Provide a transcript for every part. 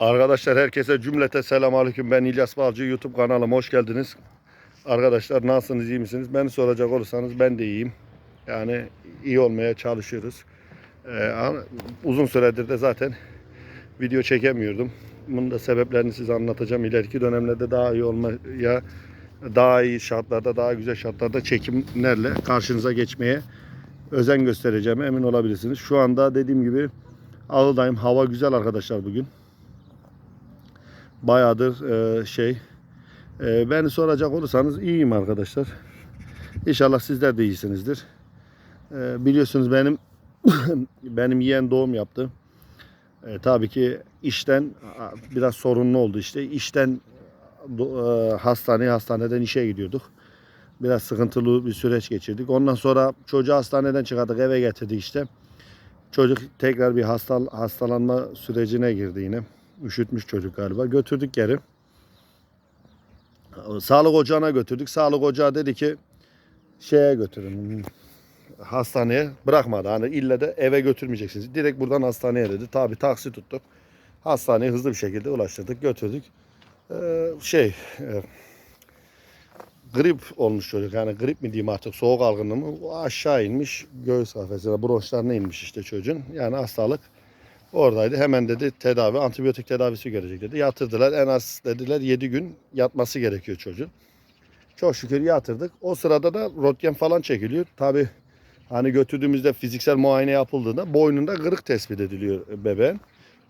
Arkadaşlar herkese cümlete selam aleyküm. Ben İlyas Balcı YouTube kanalıma hoş geldiniz. Arkadaşlar nasılsınız iyi misiniz? Beni soracak olursanız ben de iyiyim. Yani iyi olmaya çalışıyoruz. Ee, uzun süredir de zaten video çekemiyordum. Bunun da sebeplerini size anlatacağım. İleriki dönemlerde daha iyi olmaya, daha iyi şartlarda, daha güzel şartlarda çekimlerle karşınıza geçmeye özen göstereceğime emin olabilirsiniz. Şu anda dediğim gibi Ağıldayım. Hava güzel arkadaşlar bugün. Bayağıdır e, şey. E, beni soracak olursanız iyiyim arkadaşlar. İnşallah sizler de iyisinizdir. E, biliyorsunuz benim benim yeğen doğum yaptı. E, tabii ki işten biraz sorunlu oldu işte. İşten e, hastaneye, hastaneden işe gidiyorduk. Biraz sıkıntılı bir süreç geçirdik. Ondan sonra çocuğu hastaneden çıkardık, eve getirdik işte. Çocuk tekrar bir hasta, hastalanma sürecine girdi yine. Üşütmüş çocuk galiba. Götürdük geri. Sağlık ocağına götürdük. Sağlık ocağı dedi ki şeye götürün hastaneye bırakmadı. Hani ille de eve götürmeyeceksiniz. Direkt buradan hastaneye dedi. Tabi taksi tuttuk. Hastaneye hızlı bir şekilde ulaştırdık, götürdük. Ee, şey e, grip olmuş çocuk. Yani grip mi diyeyim artık soğuk algınlığı mı? Aşağı inmiş. Göğüs kafesine, bronşlarına inmiş işte çocuğun. Yani hastalık oradaydı. Hemen dedi tedavi, antibiyotik tedavisi görecek dedi. Yatırdılar. En az dediler 7 gün yatması gerekiyor çocuğun. Çok şükür yatırdık. O sırada da röntgen falan çekiliyor. Tabi hani götürdüğümüzde fiziksel muayene yapıldığında boynunda kırık tespit ediliyor bebeğin.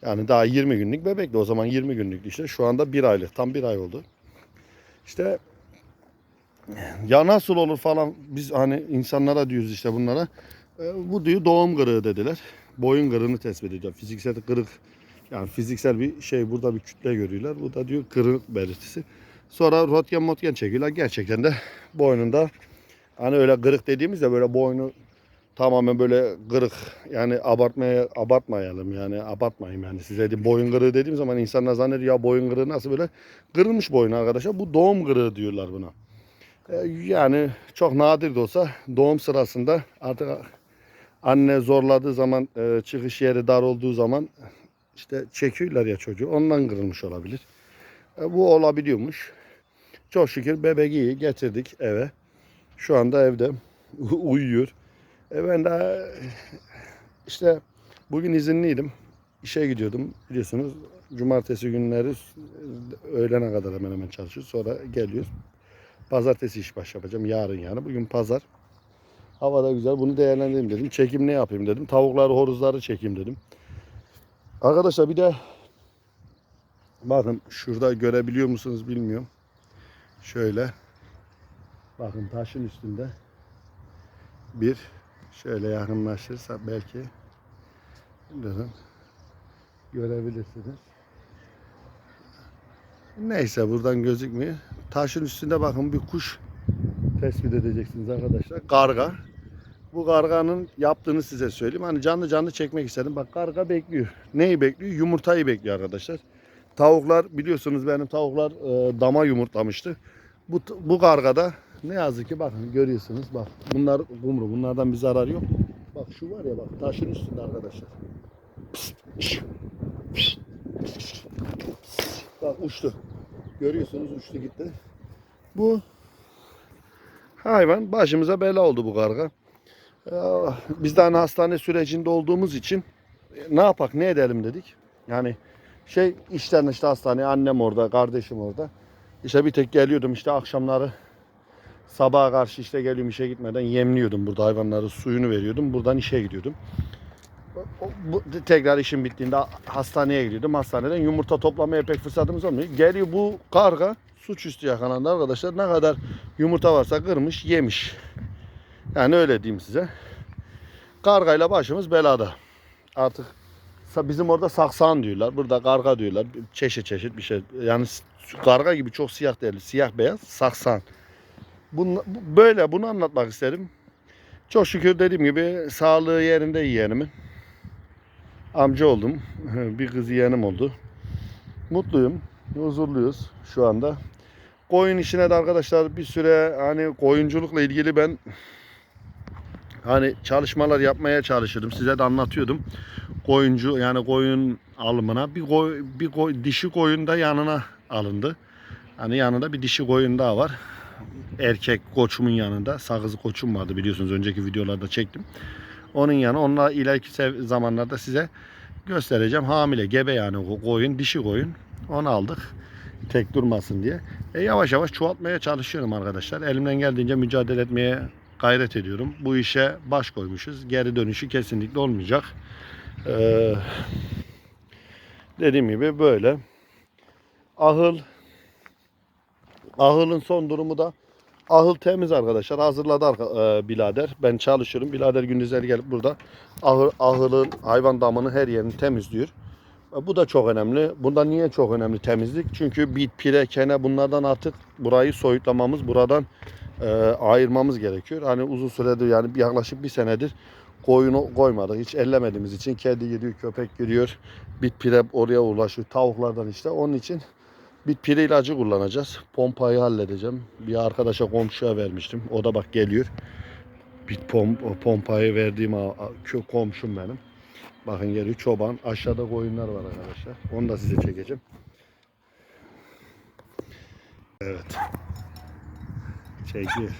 Yani daha 20 günlük bebekti. O zaman 20 günlüktü işte. Şu anda 1 aylık. Tam 1 ay oldu. İşte ya nasıl olur falan biz hani insanlara diyoruz işte bunlara. E, bu diyor doğum kırığı dediler. Boyun kırığını tespit ediyor. Fiziksel kırık yani fiziksel bir şey burada bir kütle görüyorlar. Bu da diyor kırık belirtisi. Sonra röntgen motgen çekiyorlar. Gerçekten de boynunda hani öyle kırık dediğimizde böyle boynu tamamen böyle kırık yani abartmaya abartmayalım yani abartmayayım yani size de boyun kırığı dediğim zaman insanlar zannediyor ya boyun kırığı nasıl böyle kırılmış boyun arkadaşlar bu doğum kırığı diyorlar buna. E, Yani çok nadir de olsa doğum sırasında artık anne zorladığı zaman e, çıkış yeri dar olduğu zaman işte çekiyorlar ya çocuğu ondan kırılmış olabilir. E, Bu olabiliyormuş. Çok şükür bebek iyi getirdik eve. Şu anda evde uyuyor. E ben de işte bugün izinliydim. İşe gidiyordum biliyorsunuz. Cumartesi günleri öğlene kadar hemen hemen çalışıyoruz. Sonra geliyoruz. Pazartesi iş baş yapacağım. Yarın yani. Bugün pazar. Hava da güzel. Bunu değerlendireyim dedim. Çekim ne yapayım dedim. Tavukları, horozları çekeyim dedim. Arkadaşlar bir de bakın şurada görebiliyor musunuz bilmiyorum. Şöyle. Bakın taşın üstünde bir şöyle yakınlaşırsa belki bakın görebilirsiniz. Neyse buradan gözükmüyor. Taşın üstünde bakın bir kuş tespit edeceksiniz arkadaşlar. Karga. Bu karganın yaptığını size söyleyeyim. Hani canlı canlı çekmek istedim. Bak karga bekliyor. Neyi bekliyor? Yumurtayı bekliyor arkadaşlar. Tavuklar biliyorsunuz benim tavuklar e, dama yumurtlamıştı. Bu, bu kargada ne yazık ki bakın görüyorsunuz bak bunlar kumru bunlardan bir zarar yok. Bak şu var ya bak taşın üstünde arkadaşlar. Bak uçtu. Görüyorsunuz uçtu gitti. Bu hayvan başımıza bela oldu bu karga. Ya, Biz de hani hastane sürecinde olduğumuz için ne yapak ne edelim dedik. Yani şey işten işte hastaneye annem orada kardeşim orada. İşte bir tek geliyordum işte akşamları sabaha karşı işte geliyorum işe gitmeden yemliyordum burada hayvanları suyunu veriyordum. Buradan işe gidiyordum. Bu, tekrar işim bittiğinde hastaneye gidiyordum. Hastaneden yumurta toplamaya pek fırsatımız olmuyor. Geliyor bu karga suçüstü yakalandı arkadaşlar. Ne kadar yumurta varsa kırmış yemiş. Yani öyle diyeyim size. Kargayla başımız belada. Artık bizim orada saksan diyorlar. Burada karga diyorlar. Çeşit çeşit bir şey. Yani karga gibi çok siyah değil. Siyah beyaz saksan. Bunu, bu- böyle bunu anlatmak isterim. Çok şükür dediğim gibi sağlığı yerinde yeğenimin. Amca oldum. Bir kız yeğenim oldu. Mutluyum. Huzurluyuz şu anda. Koyun işine de arkadaşlar bir süre hani koyunculukla ilgili ben hani çalışmalar yapmaya çalışırdım. Size de anlatıyordum. Koyuncu yani koyun alımına bir koy, bir koy, dişi koyun da yanına alındı. Hani yanında bir dişi koyun daha var. Erkek koçumun yanında. Sakızı koçum vardı biliyorsunuz önceki videolarda çektim. Onun yanı onunla ileriki zamanlarda size göstereceğim. Hamile gebe yani koyun dişi koyun. Onu aldık. Tek durmasın diye. E yavaş yavaş çoğaltmaya çalışıyorum arkadaşlar. Elimden geldiğince mücadele etmeye gayret ediyorum. Bu işe baş koymuşuz. Geri dönüşü kesinlikle olmayacak. Ee, dediğim gibi böyle. Ahıl Ahıl'ın son durumu da Ahıl temiz arkadaşlar. Hazırladı e, birader. Ben çalışıyorum. Birader gündüzleri gelip burada ahır, ahılın hayvan damını her yerini temizliyor. E, Bu da çok önemli. Bunda niye çok önemli temizlik? Çünkü bit, pire, kene bunlardan artık burayı soyutlamamız, buradan e, ayırmamız gerekiyor. Hani uzun süredir yani yaklaşık bir senedir koyunu koymadık. Hiç ellemediğimiz için kedi giriyor, köpek giriyor. Bit pire oraya ulaşıyor. Tavuklardan işte. Onun için bit pire ilacı kullanacağız. Pompayı halledeceğim. Bir arkadaşa komşuya vermiştim. O da bak geliyor. Bit pom, pompayı verdiğim komşum benim. Bakın geliyor çoban. Aşağıda koyunlar var arkadaşlar. Onu da size çekeceğim. Evet. Çekiyor.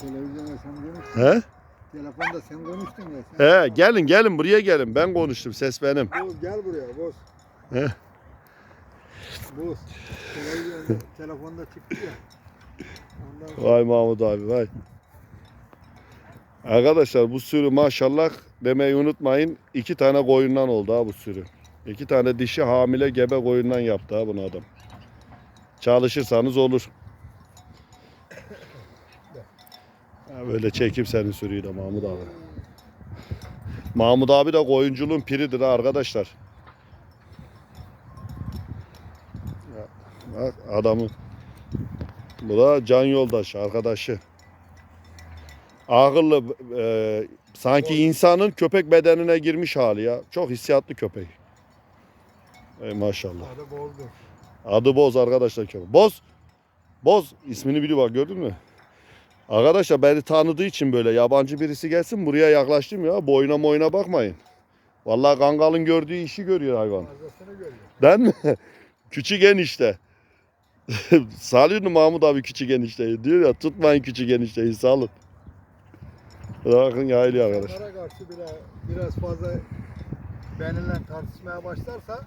Televizyonda sen konuştun. He? Telefonda sen konuştun ya. Sen He gelin gelin buraya gelin. Ben konuştum. Ses benim. Boz, gel buraya boz. He? Boz. Televizyonda, telefonda çıktı ya. Ondan Vay Mahmut abi vay. Arkadaşlar bu sürü maşallah demeyi unutmayın. iki tane koyundan oldu ha bu sürü. İki tane dişi hamile gebe koyundan yaptı ha bunu adam. Çalışırsanız olur. Ha, böyle çekip senin sürüyü de Mahmut abi. Mahmut abi de koyunculuğun piridir ha arkadaşlar. Bak adamı bu da can yoldaşı, arkadaşı. Akıllı, e, sanki insanın köpek bedenine girmiş hali ya. Çok hissiyatlı köpek. Ey maşallah. adı bozdu. Adı Boz arkadaşlar köpek. Boz. Boz ismini biliyor bak gördün mü? Arkadaşlar beni tanıdığı için böyle yabancı birisi gelsin buraya yaklaştım ya. Boyuna moyuna bakmayın. Vallahi kangalın gördüğü işi görüyor hayvan. Değil mi? küçük enişte. Salıyordu Mahmut abi küçük enişteyi. Diyor ya tutmayın küçük enişteyi salın. Bakın yayılıyor arkadaş. Onlara karşı biraz, biraz fazla benimle tartışmaya başlarsa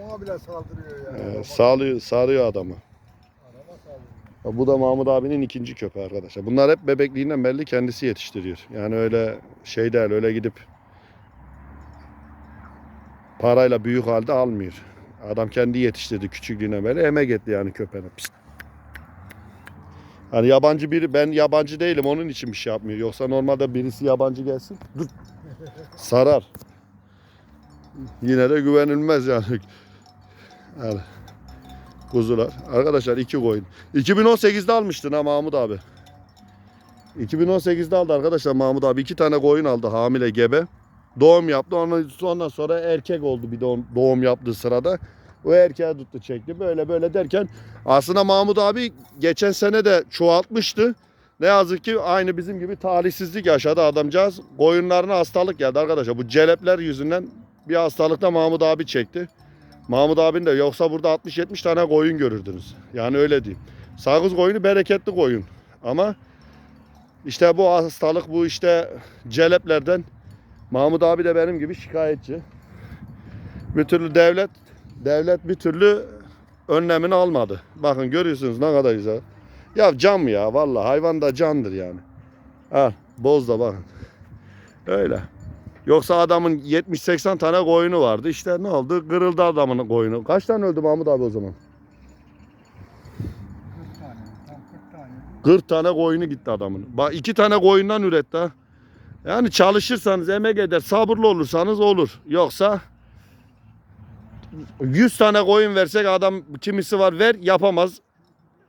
ona bile saldırıyor yani. Ee, sağlıyor, sarıyor adamı. adama saldırıyor. Bu da Mahmut abinin ikinci köpeği arkadaşlar. Bunlar hep bebekliğinden belli kendisi yetiştiriyor. Yani öyle şey değil öyle gidip parayla büyük halde almıyor. Adam kendi yetiştirdi küçüklüğüne beri emek etti yani köpeğine. Pist. Hani yabancı biri ben yabancı değilim onun için bir şey yapmıyor. Yoksa normalde birisi yabancı gelsin dur sarar. Yine de güvenilmez yani. yani kuzular. Arkadaşlar iki koyun. 2018'de almıştın ha Mahmut abi. 2018'de aldı arkadaşlar Mahmut abi. iki tane koyun aldı hamile gebe. Doğum yaptı. Ondan, sonra erkek oldu bir doğum, doğum yaptığı sırada. O erkeğe tuttu çekti. Böyle böyle derken aslında Mahmut abi geçen sene de çoğaltmıştı. Ne yazık ki aynı bizim gibi talihsizlik yaşadı adamcağız. Koyunlarına hastalık geldi arkadaşlar. Bu celepler yüzünden bir hastalıkta Mahmut abi çekti. Mahmut abin de yoksa burada 60-70 tane koyun görürdünüz. Yani öyle diyeyim. Sakız koyunu bereketli koyun. Ama işte bu hastalık bu işte celeplerden Mahmut abi de benim gibi şikayetçi. Bir türlü devlet devlet bir türlü önlemini almadı. Bakın görüyorsunuz ne kadar güzel. Ya cam ya vallahi hayvan da candır yani. Ha boz da bakın. Öyle. Yoksa adamın 70-80 tane koyunu vardı. İşte ne oldu? Kırıldı adamın koyunu. Kaç tane öldü Mahmut abi o zaman? 40 tane. Tam 40 tane. 40 tane koyunu gitti adamın. Bak iki tane koyundan üretti ha. Yani çalışırsanız, emek eder, sabırlı olursanız olur. Yoksa 100 tane koyun versek adam kimisi var ver yapamaz.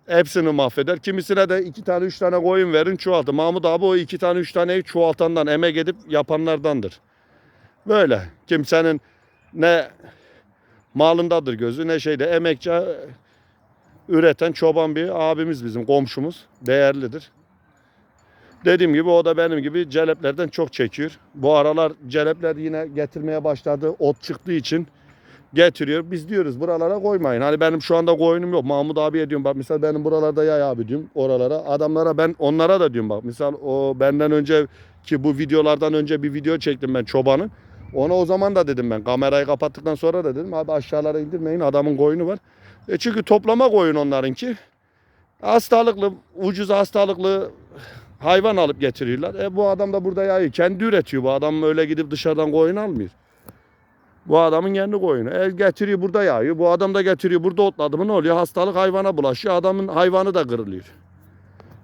Hepsini mahveder. Kimisine de iki tane üç tane koyun verin çoğaltın. Mahmut abi o iki tane üç taneyi çoğaltandan emek edip yapanlardandır. Böyle. Kimsenin ne malındadır gözü ne şeyde emekçi üreten çoban bir abimiz bizim komşumuz. Değerlidir. Dediğim gibi o da benim gibi celeplerden çok çekiyor. Bu aralar celepler yine getirmeye başladı. Ot çıktığı için getiriyor. Biz diyoruz buralara koymayın. Hani benim şu anda koyunum yok. Mahmut abiye diyorum bak misal benim buralarda yay abi diyorum oralara. Adamlara ben onlara da diyorum bak misal o benden önce ki bu videolardan önce bir video çektim ben çobanın. Ona o zaman da dedim ben kamerayı kapattıktan sonra da dedim abi aşağılara indirmeyin adamın koyunu var. E çünkü toplama koyun onlarınki. Hastalıklı, ucuz hastalıklı hayvan alıp getiriyorlar. E bu adam da burada yayıyor. Kendi üretiyor bu adam öyle gidip dışarıdan koyun almıyor. Bu adamın kendi koyunu. E getiriyor burada yağıyor. Bu adam da getiriyor burada otladı mı ne oluyor? Hastalık hayvana bulaşıyor. Adamın hayvanı da kırılıyor.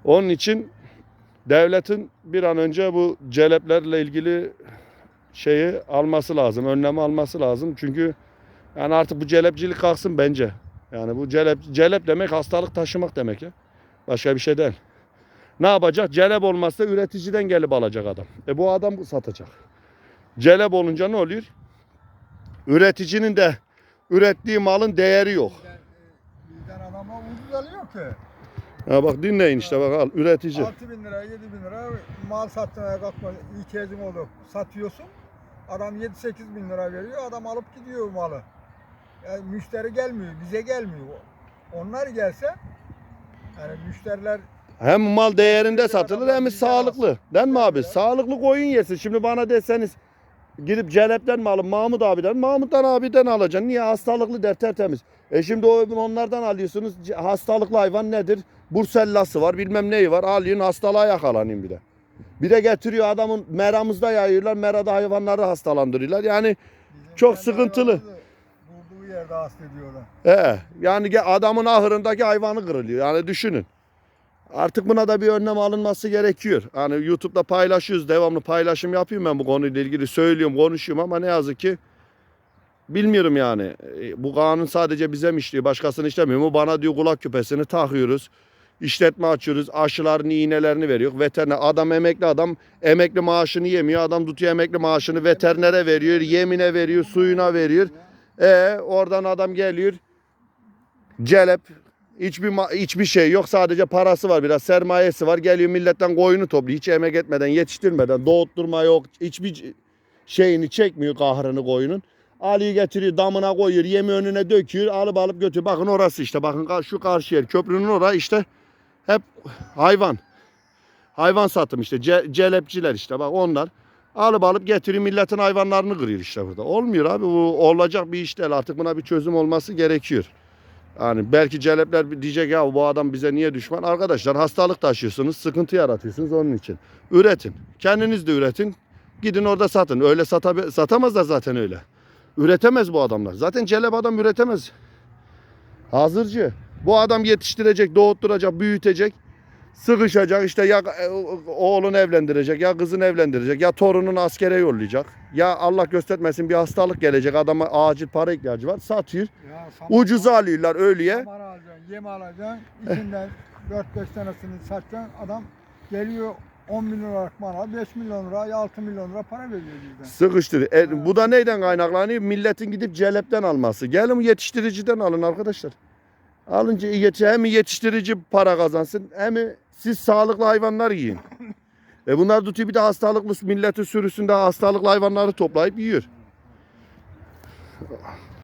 Onun için devletin bir an önce bu celeplerle ilgili şeyi alması lazım. Önlemi alması lazım. Çünkü yani artık bu celepçilik kalksın bence. Yani bu celep, celep demek hastalık taşımak demek ya. Başka bir şey değil. Ne yapacak? Celep olmazsa üreticiden gelip alacak adam. E bu adam satacak. Celep olunca ne oluyor? Üreticinin de ürettiği malın değeri yok. Bizden, adama ucuz alıyor ki. Ha bak dinleyin işte bak al üretici. 6 bin lira, 7 bin lira mal satmaya kalkma ihtiyacın olur. Satıyorsun. Adam 7-8 bin lira veriyor. Adam alıp gidiyor malı. Yani müşteri gelmiyor. Bize gelmiyor. Onlar gelse yani müşteriler Hem mal değerinde satılır hem sağlıklı. Değil mi abi? Sağlıklı koyun yesin. Şimdi bana deseniz gidip celepten mi alın Mahmut abiden Mahmut'tan abiden alacaksın. Niye? Hastalıklı der tertemiz. E şimdi o onlardan alıyorsunuz. Hastalıklı hayvan nedir? Bursellası var bilmem neyi var. Alıyorsun hastalığa yakalanayım bir de. Bir de getiriyor adamın meramızda yayıyorlar. Merada hayvanları hastalandırıyorlar. Yani bizim Çok sıkıntılı. Durduğu yerde hasta ediyorlar. He, yani adamın ahırındaki hayvanı kırılıyor. Yani düşünün. Artık buna da bir önlem alınması gerekiyor. Hani YouTube'da paylaşıyoruz. Devamlı paylaşım yapıyorum ben bu konuyla ilgili. Söylüyorum, konuşuyorum ama ne yazık ki bilmiyorum yani. E, Bu kanun sadece bize mi işliyor, başkasını işlemiyor mu? Bana diyor kulak küpesini takıyoruz. İşletme açıyoruz, aşılarını, iğnelerini veriyor. Veteriner, adam emekli adam, emekli maaşını yemiyor. Adam tutuyor emekli maaşını veterinere veriyor, yemine veriyor, suyuna veriyor. E oradan adam geliyor. Celep hiçbir hiçbir şey yok. Sadece parası var biraz sermayesi var. Geliyor milletten koyunu topluyor. Hiç emek etmeden, yetiştirmeden, doğutturma yok. Hiçbir şeyini çekmiyor kahrını koyunun. Alıyor getiriyor damına koyuyor. Yemi önüne döküyor. Alıp alıp götürüyor. Bakın orası işte. Bakın şu karşı yer. Köprünün orası işte. Hep hayvan. Hayvan satım işte. Ce- celepçiler işte. Bak onlar. Alıp alıp getiriyor milletin hayvanlarını kırıyor işte burada. Olmuyor abi bu olacak bir iş değil artık buna bir çözüm olması gerekiyor. Yani belki celepler diyecek ya bu adam bize niye düşman? Arkadaşlar hastalık taşıyorsunuz, sıkıntı yaratıyorsunuz onun için. Üretin. Kendiniz de üretin. Gidin orada satın. Öyle satabi- satamazlar zaten öyle. Üretemez bu adamlar. Zaten celep adam üretemez. Hazırcı. Bu adam yetiştirecek, doğutturacak, büyütecek. Sıkışacak işte ya e, oğlunu evlendirecek ya kızını evlendirecek ya torununu askere yollayacak. Ya Allah göstermesin bir hastalık gelecek adama acil para ihtiyacı var satıyor. Ya Ucuza alıyorlar ölüye. Saman alacaksın, yem alacaksın. İçinden 4-5 tanesini satacaksın. Adam geliyor 10 milyon olarak al, 5 milyon lira ya 6 milyon lira para veriyor bizden. Sıkıştır. E, bu da neyden kaynaklanıyor? Milletin gidip celepten alması. Gelin yetiştiriciden alın arkadaşlar. Alınca hem yetiştirici para kazansın hem siz sağlıklı hayvanlar yiyin. E bunlar tutuyor bir de hastalıklı milletin sürüsünde hastalıklı hayvanları toplayıp yiyor.